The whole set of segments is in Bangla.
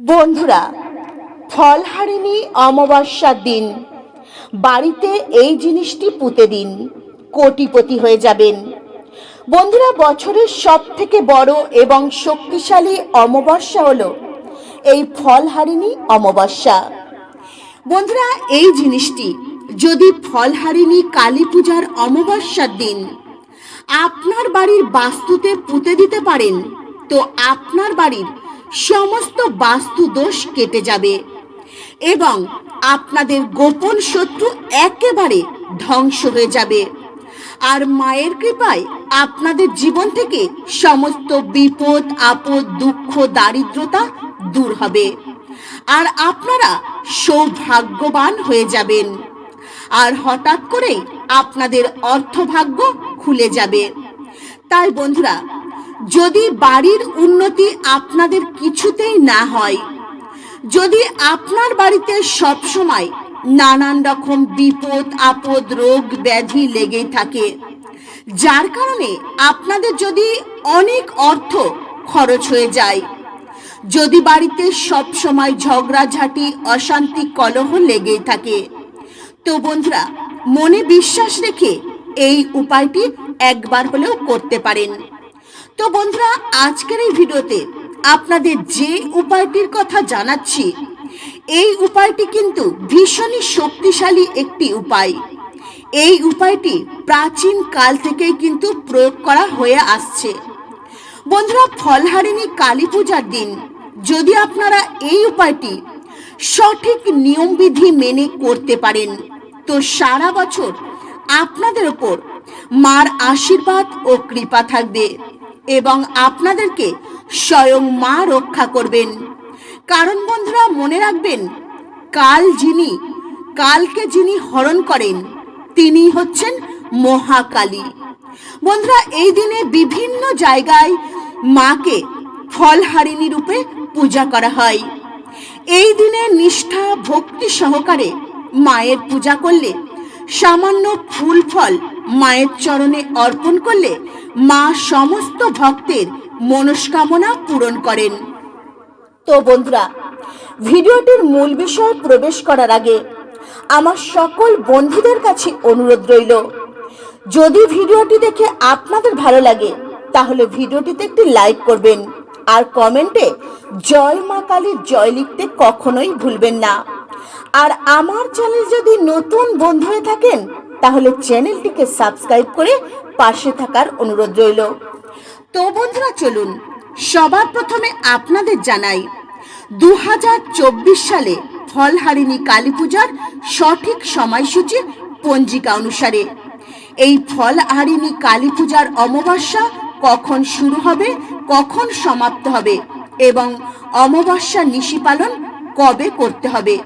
বন্ধুরা, ফলহারিণী অমাবস্যার দিন। বাড়িতে এই জিনিসটি পুঁতে দিন, কোটিপতি হয়ে যাবেন। বন্ধুরা, বছরের সব থেকে বড় এবং শক্তিশালী অমাবস্যা হলো এই ফলহারিণী অমাবস্যা। বন্ধুরা, এই জিনিসটি যদি ফলহারিণী কালী পূজার অমাবস্যার দিন আপনার বাড়ির বাস্তুতে পুঁতে দিতে পারেন, তো আপনার বাড়ির সমস্ত বাস্তু দোষ কেটে যাবে এবং আপনাদের গোপন শত্রু একেবারে ধ্বংস হয়ে যাবে। আর মায়ের কৃপায় আপনাদের জীবন থেকে সমস্ত বিপদ, আপদ, দুঃখ, দারিদ্রতা দূর হবে। আর আপনারা সৌভাগ্যবান হয়ে যাবেন। আর হঠাৎ করেই আপনাদের অর্থভাগ্য খুলে যাবে। তাই বন্ধুরা যদি বাড়ির উন্নতি আপনাদের কিছুতেই না হয়, যদি আপনার বাড়িতে সব সময় নানান রকম বিপদ, আপদ, রোগ, ব্যাধি লেগেই থাকে, যার কারণে আপনাদের যদি অনেক অর্থ খরচ হয়ে যায়, যদি বাড়িতে সব সময় ঝগড়াঝাটি, অশান্তি, কলহ লেগেই থাকে, তো বন্ধুরা, মনে বিশ্বাস রেখে এই উপায়টি একবার হলেও করতে পারেন। তো বন্ধুরা, আজকের এই ভিডিওতে আপনাদের যে উপায়টির কথা জানাচ্ছি, এই উপায়টি কিন্তু ভীষণই শক্তিশালী একটি উপায়। এই উপায়টি প্রাচীন কাল থেকেই কিন্তু প্রয়োগ করা হয়ে আসছে। বন্ধুরা, ফলহারিণী কালী পূজার দিন, যদি আপনারা এই উপায়টি সঠিক নিয়মবিধি মেনে করতে পারেন, তো সারা বছর আপনাদের ওপর মার আশীর্বাদ ও কৃপা থাকবে। এবং আপনাদেরকে স্বয়ং মা রক্ষা করবেন। কারণ বন্ধুরা, মনে রাখবেন, কাল যিনি, কালকে যিনি হরণ করেন, তিনি হচ্ছেন মহাকালী। বন্ধুরা, এই দিনে বিভিন্ন জায়গায় মাকে ফলহারিণী রূপে পূজা করা হয়। এই দিনে নিষ্ঠা, ভক্তি সহকারে মায়ের পূজা করলে সামান্য ফুল ফল মায়ের চরণে অর্পণ করলে মা সমস্ত ভক্তের মনস্কামনা পূরণ করেন। তো বন্ধুরা, ভিডিওটির মূল বিষয়ে প্রবেশ করার আগে আমার সকল বন্ধুদের কাছে অনুরোধ রইল, যদি ভিডিওটি দেখে আপনাদের ভালো লাগে, তাহলে ভিডিওটিতে একটি লাইক করবেন আর কমেন্টে জয় মা কালীর জয় লিখতে কখনোই ভুলবেন না। আর আমার চ্যানেল যদি নতুন বন্ধু হয়ে থাকেন, তাহলে চ্যানেলটিকে সাবস্ক্রাইব করে পাশে থাকার অনুরোধ রইল। তো বন্ধুরা, চলুন। সবার প্রথমে আপনাদের জানাই দু হাজার চব্বিশ সালে ফলহারিণী কালী পূজার সঠিক সময়সূচি পঞ্জিকা অনুসারে। এই ফলহারিণী কালী পূজার অমাবস্যা কখন শুরু হবে, কখন সমাপ্ত হবে এবং অমাবস্যা নিশি পালন কবে করতে হবে,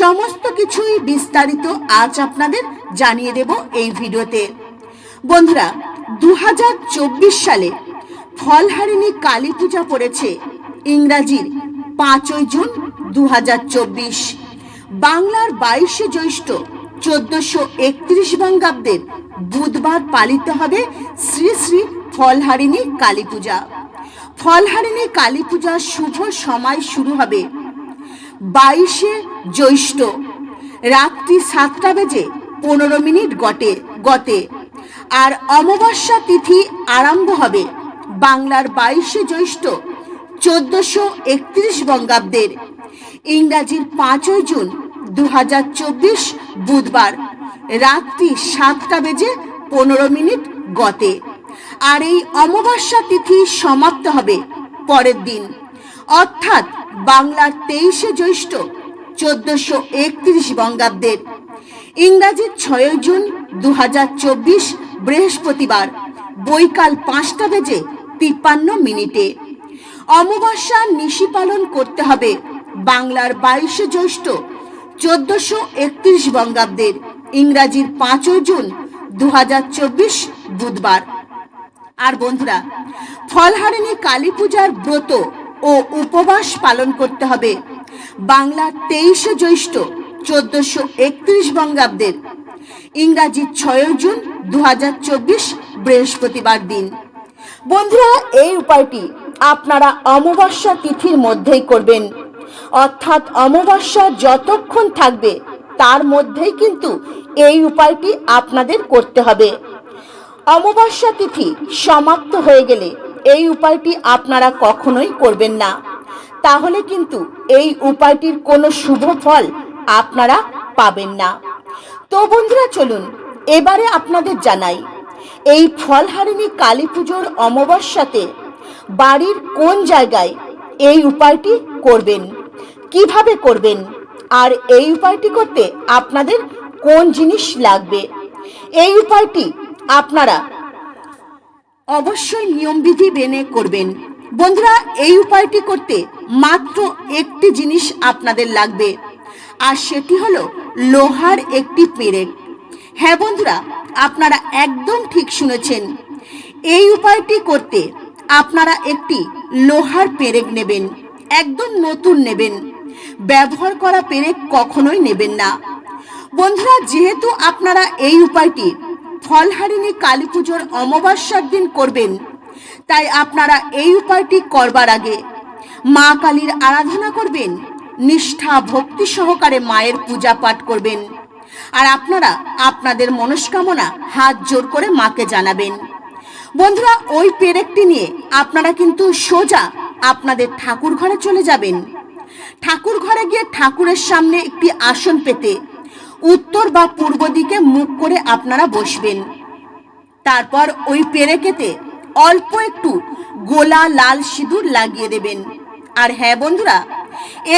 সমস্ত কিছুই বিস্তারিত আজ আপনাদের জানিয়ে দেব এই ভিডিওতে। বন্ধুরা দু হাজার চব্বিশ সালে ফলহারিণী কালী পূজা পড়েছে ইংরাজির পাঁচই জুন দু হাজার চব্বিশ। বাংলার বাইশে জ্যৈষ্ঠ চোদ্দশো একত্রিশ বঙ্গাব্দের বুধবার পালিত হবে শ্রী শ্রী ফলহারিণী কালী পূজা। ফলহারিণী কালী পূজার শুভ সময় শুরু হবে বাইশে জ্যৈষ্ঠ। রাত্রি সাতটা বেজে পনেরো মিনিট গটে গতে আর অমাবস্যা তিথি আরম্ভ হবে বাংলার বাইশে জ্যৈষ্ঠ চোদ্দশো একত্রিশ বঙ্গাব্দের। ইংরাজির পাঁচই জুন দু হাজার চব্বিশ বুধবার রাত্রি সাতটা বেজে পনেরো মিনিট গতে। আর এই অমাবস্যা তিথি সমাপ্ত হবে পরের দিন। অর্থাৎ বাংলার তেইশে জ্যৈষ্ঠ চোদ্দশো একত্রিশ বঙ্গাব্দের। ইংরাজির ছয় জুন দু হাজার চব্বিশ বৃহস্পতিবার, বৈকাল পাঁচটা বেজে তিপ্পান্ন মিনিটে। অমাবস্যা নিশি পালন করতে হবে বাংলার বাইশে জ্যৈষ্ঠ, চোদ্দশো একত্রিশ বঙ্গাব্দের, ইংরাজির পাঁচই জুন দু হাজার চব্বিশ বুধবার। আর বন্ধুরা, ফলহারিণী কালী পূজার ব্রত ও উপবাস পালন করতে হবে বাংলার তেইশে জ্যৈষ্ঠ, চোদ্দশো একত্রিশ বঙ্গাব্দের ইংরাজি ছয় জুন দু হাজার চব্বিশ বৃহস্পতিবার দিন। বন্ধুরা, এই উপায়টি আপনারা অমাবস্যা তিথির মধ্যেই করবেন। অর্থাৎ অমাবস্যা যতক্ষণ থাকবে, তার মধ্যেই কিন্তু এই উপায়টি আপনাদের করতে হবে। অমাবস্যা তিথি সমাপ্ত হয়ে গেলে এই উপায়টি আপনারা কখনোই করবেন না। তাহলে কিন্তু এই উপায়টির কোনো শুভ ফল আপনারা পাবেন না। তো বন্ধুরা, চলুন এবারে আপনাদের জানাই, এই ফলহারিণী কালী পুজোর অমাবস্যাতে বাড়ির কোন জায়গায় এই উপায়টি করবেন, কীভাবে করবেন, আর এই উপায়টি করতে আপনাদের কোন জিনিস লাগবে, এই উপায়টি আপনারা অবশ্যই নিয়মবিধি মেনে করবেন। বন্ধুরা, এই উপায়টি করতে মাত্র একটি জিনিস আপনাদের লাগবে, আর সেটি হলো লোহার একটি পেরেক। হ্যাঁ বন্ধুরা, আপনারা একদম ঠিক শুনেছেন। এই উপায়টি করতে আপনারা একটি লোহার পেরেক নেবেন, একদম নতুন নেবেন। ব্যবহার করা পেরেক কখনোই নেবেন না। বন্ধুরা, যেহেতু আপনারা এই উপায়টি ফলহারিণী কালী পুজোর অমাবস্যার দিন করবেন, তাই আপনারা এই উপায়টি করবার আগে মা কালীর আরাধনা করবেন, নিষ্ঠা ভক্তি সহকারে মায়ের পূজা পাঠ করবেন। আর আপনারা আপনাদের মনস্কামনা হাত জোর করে মাকে জানাবেন। বন্ধুরা, ওই পেরেকটি নিয়ে আপনারা কিন্তু সোজা আপনাদের ঠাকুর ঘরে চলে যাবেন। ঠাকুর ঘরে গিয়ে ঠাকুরের সামনে একটি আসন পেতে উত্তর বা পূর্ব দিকে মুখ করে আপনারা বসবেন। তারপর ওই পেরেকেতে অল্প একটু গোলা লাল সিঁদুর লাগিয়ে দেবেন। আর হ্যাঁ বন্ধুরা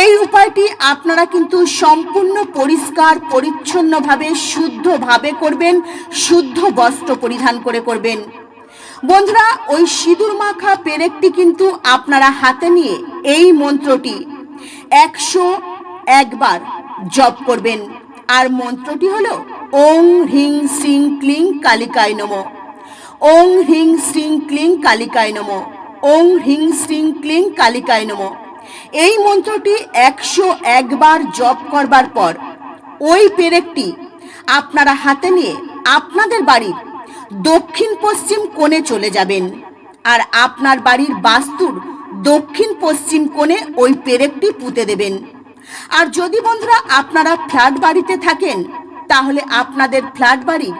এই উপায়টি আপনারা কিন্তু সম্পূর্ণ পরিষ্কার, পরিচ্ছন্নভাবে, শুদ্ধভাবে করবেন, শুদ্ধ বস্ত্র পরিধান করে করবেন। বন্ধুরা, ওই সিঁদুর মাখা পেরেকটি কিন্তু আপনারা হাতে নিয়ে এই মন্ত্রটি একশো একবার জপ করবেন। আর মন্ত্রটি হল, ওং হ্রিং শ্রিং ক্লিং কালিকায় নম। ওং হ্রিং শ্রিং ক্লিং কালিকায় নম। ওং হ্রিং শ্রিং ক্লিং কালিকায় নম। এই মন্ত্রটি একশো একবার জপ করবার পর, ওই পেরেকটি আপনারা হাতে নিয়ে আপনাদের বাড়ির দক্ষিণ পশ্চিম কোণে চলে যাবেন আর আপনার বাড়ির বাস্তুর দক্ষিণ পশ্চিম কোণে ওই পেরেকটি পুঁতে দেবেন। আর যদি বন্ধুরা আপনারা ফ্ল্যাট বাড়িতে থাকেন, তাহলে আপনাদের ফ্ল্যাট বাড়ির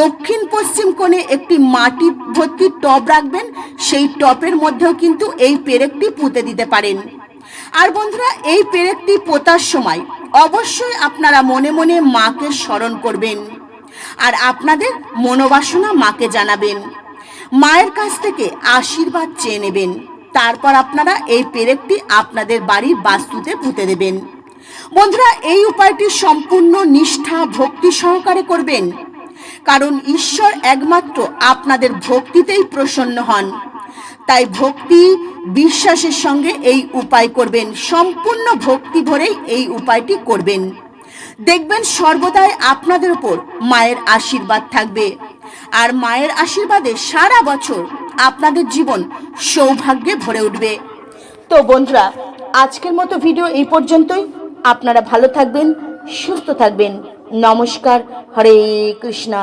দক্ষিণ পশ্চিম কোণে একটি মাটি ভর্তি টব রাখবেন, সেই টপের মধ্যেও কিন্তু এই পেরেকটি পুঁতে দিতে পারেন। আর বন্ধুরা, এই পেরেকটি পোতার সময় অবশ্যই আপনারা মনে মনে মাকে স্মরণ করবেন আর আপনাদের মনোবাসনা মাকে জানাবেন। মায়ের কাছ থেকে আশীর্বাদ চেয়ে নেবেন। তারপর আপনারা এই পেরেকটি আপনাদের বাড়ির বাস্তুতে পুঁতে দেবেন। বন্ধুরা, এই উপায়টি সম্পূর্ণ নিষ্ঠা, ভক্তি সহকারে করবেন। কারণ ঈশ্বর একমাত্র আপনাদের ভক্তিতেই প্রসন্ন হন। তাই ভক্তি বিশ্বাসের সঙ্গে এই উপায় করবেন। সম্পূর্ণ ভক্তি ভরেই এই উপায়টি করবেন। দেখবেন সর্বদাই আপনাদের উপর মায়ের আশীর্বাদ থাকবে। আর মায়ের আশীর্বাদে সারা বছর আপনাদের জীবন সৌভাগ্যে ভরে উঠবে। তো বন্ধুরা, আজকের মতো ভিডিও এই পর্যন্তই। আপনারা ভালো থাকবেন, সুস্থ থাকবেন। নমস্কার, হরে কৃষ্ণা।